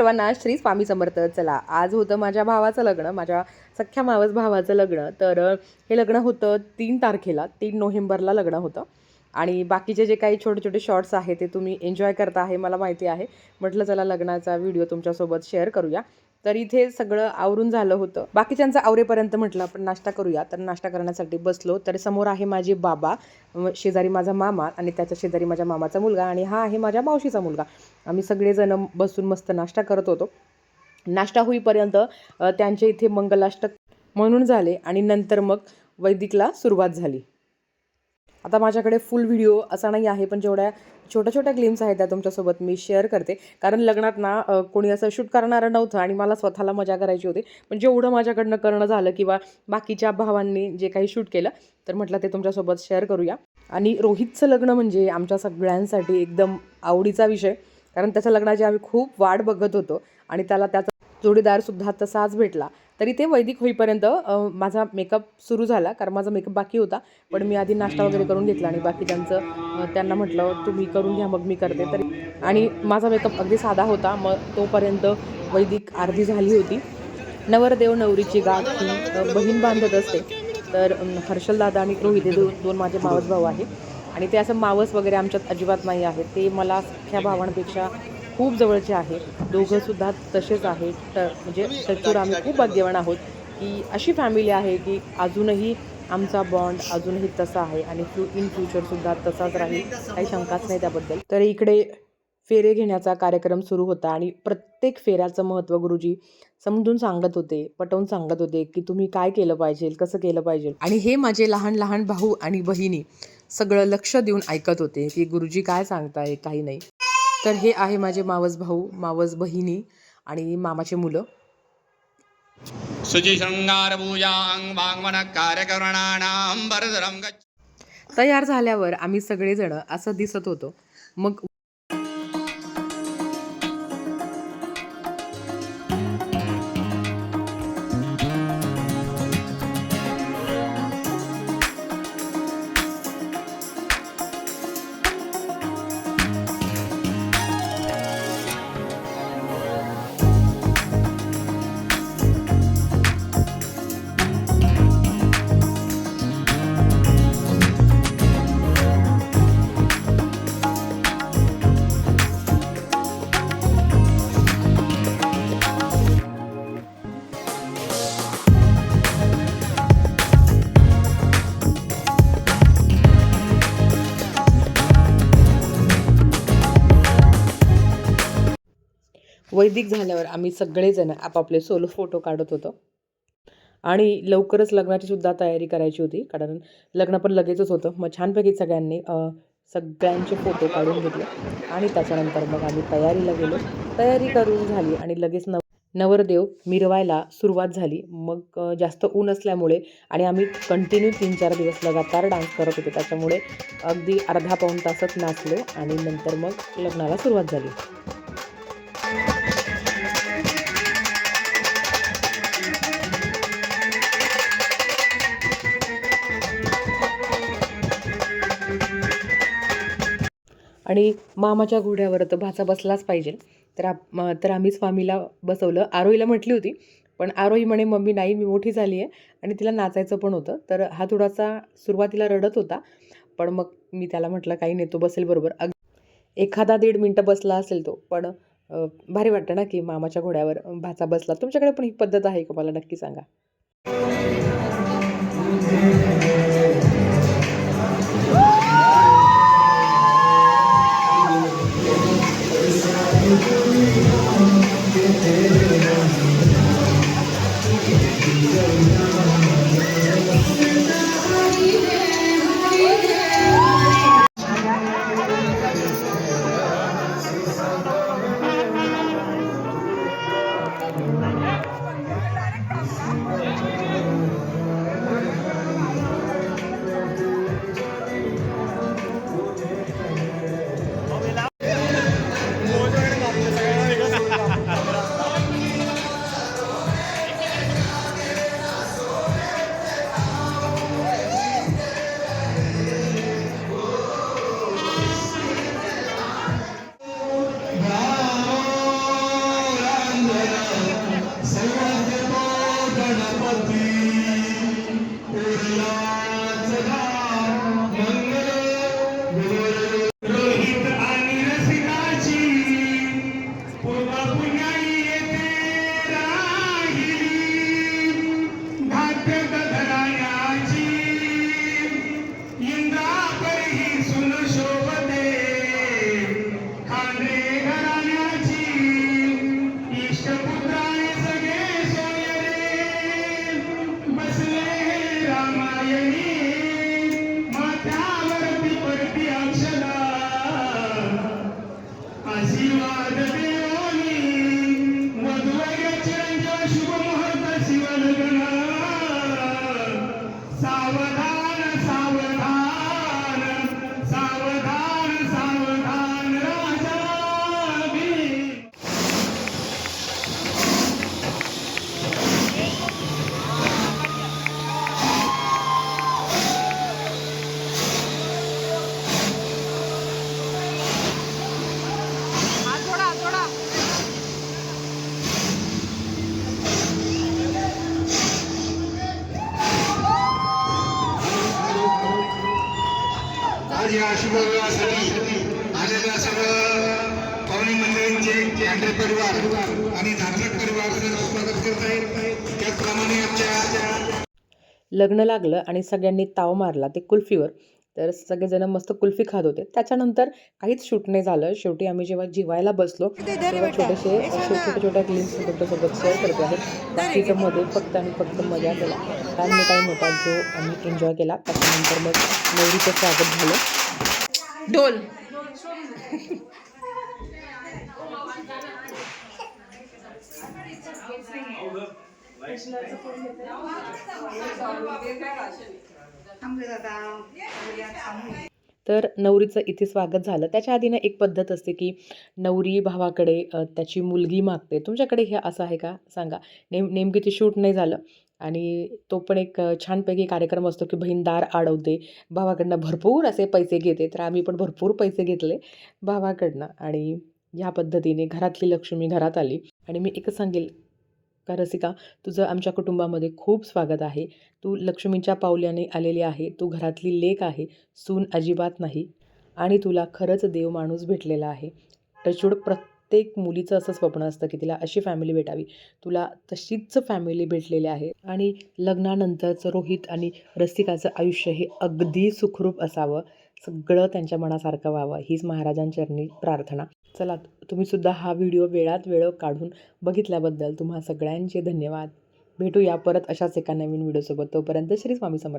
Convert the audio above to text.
सर्वांना श्री स्वामी समर्थ. चला आज होतं माझ्या भावाचं लग्न माझ्या सख्ख्या मावस भावाचं लग्न. तर हे लग्न होतं तीन तारखेला तीन नोव्हेंबरला लग्न होतं. आणि बाकीचे जे काही छोटे छोटे शॉर्ट्स आहे ते तुम्ही एन्जॉय करता आहे मला माहिती आहे. म्हटलं चला लग्नाचा व्हिडिओ तुमच्यासोबत शेअर करूया. तर इथे सगळं आवरून झालं होतं. बाकीच्यांचं आवरेपर्यंत म्हटलं आपण नाश्ता करूया. तर नाश्ता करण्यासाठी बसलो. तर समोर आहे माझे बाबा शेजारी माझा मामा आणि त्याच्या शेजारी माझ्या मामाचा मुलगा आणि हा आहे माझ्या मावशीचा मुलगा. आम्ही सगळेजण बसून मस्त नाश्ता करत होतो. नाश्ता होईपर्यंत त्यांचे त्यांच्या इथे मंगलाष्टक म्हणून झाले आणि नंतर मग वैदिकला सुरुवात झाली. आता माझ्याकडे फुल व्हिडिओ असा नाही आहे पण जेवढ्या छोट्या छोट्या ग्लिम्स आहेत त्या तुमच्यासोबत मी शेअर करते. कारण लग्नात ना कोणी असं शूट करणारं नव्हतं आणि मला स्वतःला मजा करायची होती. पण जेवढं माझ्याकडनं करणं झालं किंवा बाकीच्या भावांनी जे काही शूट केलं तर म्हटलं ते तुमच्यासोबत शेअर करूया. आणि रोहितचं लग्न म्हणजे आमच्या सगळ्यांसाठी एकदम आवडीचा विषय. कारण त्याच्या लग्नाची आम्ही खूप वाट बघत होतो आणि त्याला त्याचा जोडीदारसुद्धा तसाच भेटला. तरी ते वैदिक होईपर्यंत माझा मेकअप सुरू झाला कारण माझा मेकअप बाकी होता. पण मी आधी नाश्ता वगैरे करून घेतला आणि बाकी त्यांचं त्यांना म्हटलं तुम्ही करून घ्या मग मी करते. तरी आणि माझा मेकअप अगदी साधा होता. मग तोपर्यंत वैदिक अर्धी झाली होती. नवरदेव नवरीची गाठ ही बहीण बांधत असते. तर हर्षल दादा आणि रोहित हे दोन दोन माझे मावस भाऊ आहेत. आणि ते असं मावस वगैरे आमच्यात अजिबात नाही आहेत. ते मला ह्या भावांपेक्षा खूप जवळचे आहेत. दोघंसुद्धा तसेच आहेत. तर म्हणजे टचूर आम्ही खूप भाग्यवान आहोत की अशी फॅमिली आहे की अजूनही आमचा बॉन्ड अजूनही तसा आहे आणि फ्यू इन फ्युचरसुद्धा तसाच राहील. काही शंकाच नाही त्याबद्दल. तर इकडे फेरे घेण्याचा कार्यक्रम सुरू होता आणि प्रत्येक फेऱ्याचं महत्त्व गुरुजी समजून सांगत होते पटवून सांगत होते की तुम्ही काय केलं पाहिजे कसं केलं पाहिजे. आणि हे माझे लहान लहान भाऊ आणि बहिणी सगळं लक्ष देऊन ऐकत होते की गुरुजी काय सांगताय काही नाही. तर हे आहे माझे मावस भाऊ मावस बहिणी आणि मामाचे मुलं. तयार झाल्यावर आम्ही सगळेजण असं दिसत होतो. मग वैदिक झाल्यावर आम्ही सगळेजण आपापले सोलो फोटो काढत होतो. आणि लवकरच लग्नाची सुद्धा तयारी करायची होती कारण लग्न पण लगेचच होतं. मग छानपैकी सगळ्यांनी सगळ्यांचे फोटो काढून घेतले. आणि त्याच्यानंतर मग आम्ही तयारीला गेलो. तयारी करून झाली आणि लगेच नव नवरदेव मिरवायला सुरुवात झाली. मग जास्त ऊन असल्यामुळे आणि आम्ही कंटिन्यू तीन चार दिवस लगातार डान्स करत होतो. त्याच्यामुळे अगदी अर्धा पाऊण तासच नाचलो आणि नंतर मग लग्नाला सुरुवात झाली. आणि मामाच्या घोड्यावर तर भाचा बसलाच पाहिजे. तर आप तर आम्ही स्वामीला बसवलं. आरोहीला म्हटली होती पण आरोही म्हणे मम्मी नाही मी मोठी झाली आहे. आणि तिला नाचायचं पण होतं. तर हा थोडासा सुरुवातीला रडत होता पण मग मी त्याला म्हटलं काही नाही तो बसेल बरोबर. अग एखादा दीड मिनटं बसला असेल तो पण भारी वाटतं ना की मामाच्या घोड्यावर भाचा बसला. तुमच्याकडे पण ही पद्धत आहे का? मला नक्की सांगा. Thank you. शुभविवाहासाठी आलेल्या सर्व पाहुणे मंडळींचे परिवार आणि धार्मिक परिवाराचं स्वागत करत आहे. त्याचप्रमाणे आमच्या लग्न लागलं आणि सगळ्यांनी ताव मारला ते कुल्फीवर. तर सगळेजण मस्त कुल्फी खात होते. त्याच्यानंतर काहीच शूट नाही झालं. शेवटी आम्ही जेव्हा जेवायला बसलो तेव्हा छोटेसे छोट्या छोट्या क्लिप्स तुमच्यासोबत शेअर करते आहे. बाकीचं मध्ये फक्त आणि फक्त मजा केला. फॅमिली टाईम होता जो आम्ही एन्जॉय केला त्याच्यानंतर मग नवरीचं स्वागत झालं. ढोल. तर नवरीचं इथे स्वागत झालं. त्याच्या आधी ना एक पद्धत असते की नवरी भावाकडे त्याची मुलगी मागते. तुमच्याकडे हे असं आहे का? सांगा. नेम नेमकी ते शूट नाही झालं. आणि तो पण एक छानपैकी कार्यक्रम असतो की बहीण दार अडवते भावाकडनं भरपूर असे पैसे घेते तर आम्ही पण भरपूर पैसे घेतले भावाकडनं. आणि ह्या पद्धतीने घरातली लक्ष्मी घरात आली. आणि मी एकच सांगेल का रसिका तुझं आमच्या कुटुंबामध्ये खूप स्वागत आहे. तू लक्ष्मीच्या पावल्याने आलेली आहे. तू घरातली लेक आहे. सून अजिबात नाही. आणि तुला खरंच देव माणूस भेटलेला आहे. टचूड प्रत्येक मुलीचं असं स्वप्न असतं की तिला अशी फॅमिली भेटावी. तुला तशीच फॅमिली भेटलेली आहे. आणि लग्नानंतरचं रोहित आणि रसिकाचं आयुष्य हे अगदी सुखरूप असावं. सगळं त्यांच्या मनासारखं व्हावं. हीच महाराजांचरणी प्रार्थना. चला तुम्ही सुद्धा हा व्हिडिओ वेळात वेळ काढून बघितल्याबद्दल तुम्हा सगळ्यांचे धन्यवाद. भेटूया परत अशाच एका नवीन व्हिडिओसोबत. तोपर्यंत श्री स्वामी समर्थ.